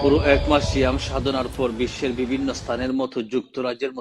পুরো এক মাস সিয়াম সাধনার পর বিশ্বের বিভিন্ন স্থানের মতো যুক্তরাজ্যের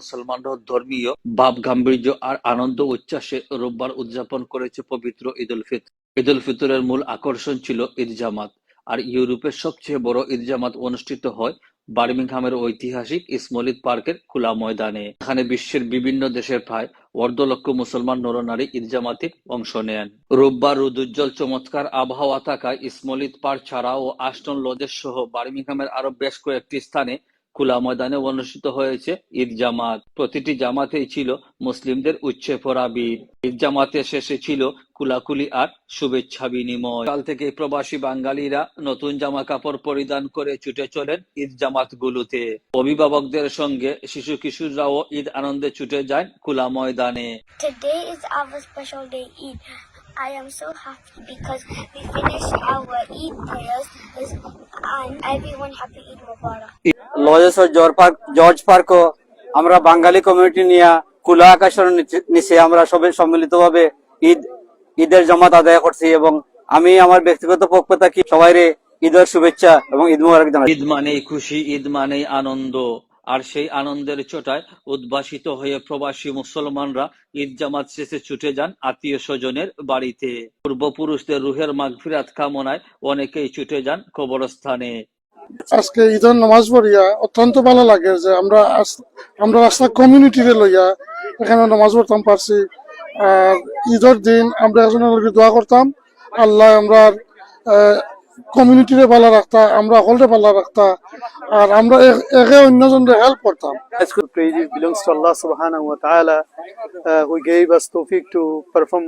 ধর্মীয়, ভাব গাম্ভীর্য আর আনন্দ উচ্ছ্বাসে রোববার উদযাপন করেছে পবিত্র ঈদ উল ফিত ঈদ উল ফিতরের মূল আকর্ষণ ছিল ঈদ জামাত। আর ইউরোপের সবচেয়ে বড় ঈদ জামাত অনুষ্ঠিত হয় বার্মিংহামের ঐতিহাসিক ইসমলিদ পার্কের খোলা ময়দানে। এখানে বিশ্বের বিভিন্ন দেশের প্রায় অর্ধ লক্ষ মুসলমান নরনারী ঈদ জামাতে অংশ নেন। রোববার রুদুজ্জ্বল চমৎকার আবহাওয়া থাকায় ইসমলিত পার ছাড়া ও আষ্টন লজের সহ বার্মিংহামের আরও বেশ কয়েকটি স্থানে খোলা ময়দানে অনুষ্ঠিত হয়েছে ঈদ জামাত। প্রতিটি জামাতেই ছিল মুসলিমদের উচ্ছে বীর ঈদ জামাতের শেষে ছিল কুলাকুলি আর শুভেচ্ছা বিনিময়। কাল থেকে প্রবাসী বাঙালিরা নতুন জামা কাপড় পরিধান করে ছুটে চলেন ঈদ জামাত গুলোতে অভিভাবকদের সঙ্গে শিশু কিশোররাও ঈদ আনন্দে ছুটে যায় খোলা ময়দানে। Today is our special day, Eid. I am so happy because we finished our Eid prayers and everyone happy Eid Mubarak. লজেশ্বর জর্জ পার্ক জর্জ পার্কও আমরা বাঙালি কমিউনিটি নিয়ে খোলা আকাশের নিচে- নিচে আমরা সবাই সম্মিলিতভাবে ঈদ ঈদের জামাত আদায় করছি এবং আমি আমার ব্যক্তিগত পক্ষ থেকে সবাইরে ঈদের শুভেচ্ছা এবং ঈদ মুবারক জানাই ঈদ মানেই খুশি ঈদ মানেই আনন্দ আর সেই আনন্দের চোটায় উদ্ভাসিত হয়ে প্রবাসী মুসলমানরা ঈদ জামাত শেষে ছুটে যান আত্মীয় স্বজনের বাড়িতে। পূর্বপুরুষদের রুহের মাগফিরাত কামনায় অনেকেই ছুটে যান কবরস্থানে। আজকে ঈদের নামাজ পড়িয়া অত্যন্ত ভালো লাগে যে আমরা আমরা রাস্তা কমিউনিটিরে লইয়া এখানে নামাজ পড়তাম, পারছি। আর ঈদের দিন আমরা একজনের দোয়া করতাম, আল্লাহ আমরা কমিউনিটিরে ভালো রাখতা আমরা হলরে ভালো রাখতা আর আমরা একে অন্যজনদের হেল্প করতাম। আজকাল praise is belongs gave us তৌফিক to perform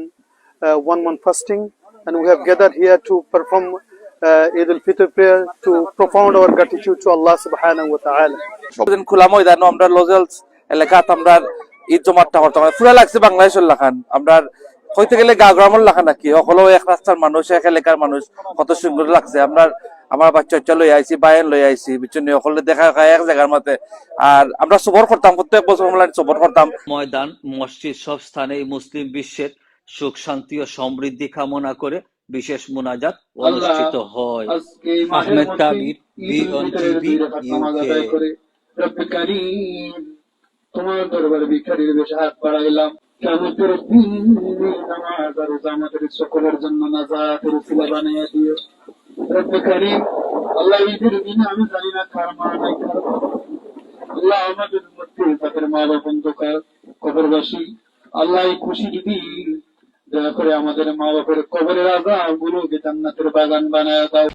one month fasting and we have gathered here Eid ul Fitr prayer to profound our gratitude to Allah সুবহানাহু ওয়া আমরা লজেলস এলাকা আমরা ঈদ জামাতটা করতাম। মানে ফুরা লাগছে বাংলাদেশ লাখান আমরা হইতে গেলে গা গ্রামের লাখা নাকি? সকলো এক রাস্তার মানুষ এক এলাকার মানুষ। কত সুন্দর লাগছে। আমরা আমার বাচ্চা বাচ্চা লই আইছি বায়েন লই আইছি বিচনি সকলে দেখা খায় এক জায়গার মধ্যে। আর আমরা সবর করতাম প্রত্যেক বছর আমরা সবর করতাম। ময়দান মসজিদ সব স্থানে মুসলিম বিশ্বের সুখ শান্তি ও সমৃদ্ধি কামনা করে বিশেষ মোনাজাত অনুষ্ঠিত হয়। আহমেদ কাবির, মধ্যে বি অন ঈদ উল ফিতরের টিভি, দুই রাকাত নামাজ UK আদায় করে। রব্বে কারীম তোমার দরবারে ভিখারির বেশে হাত বাড়াইলাম। কিয়ামতের দিন নামাজ আমাদের সকলের জন্য নাজাতের উসিলা বানিয়ে দিও রব্বে কারীম, আল্লাহ ঈদের দিনে আমি জানি না কার মা নাই। আল্লাহ আমাদের মধ্যে তাদের মা বাবা অন্ধকার কবরবাসী, আল্লাহ এই খুশি দিদি দয়া করে আমাদের মা বাপের কবরের আজাব গুলোকে জান্নাতের বাগান বানায় দাও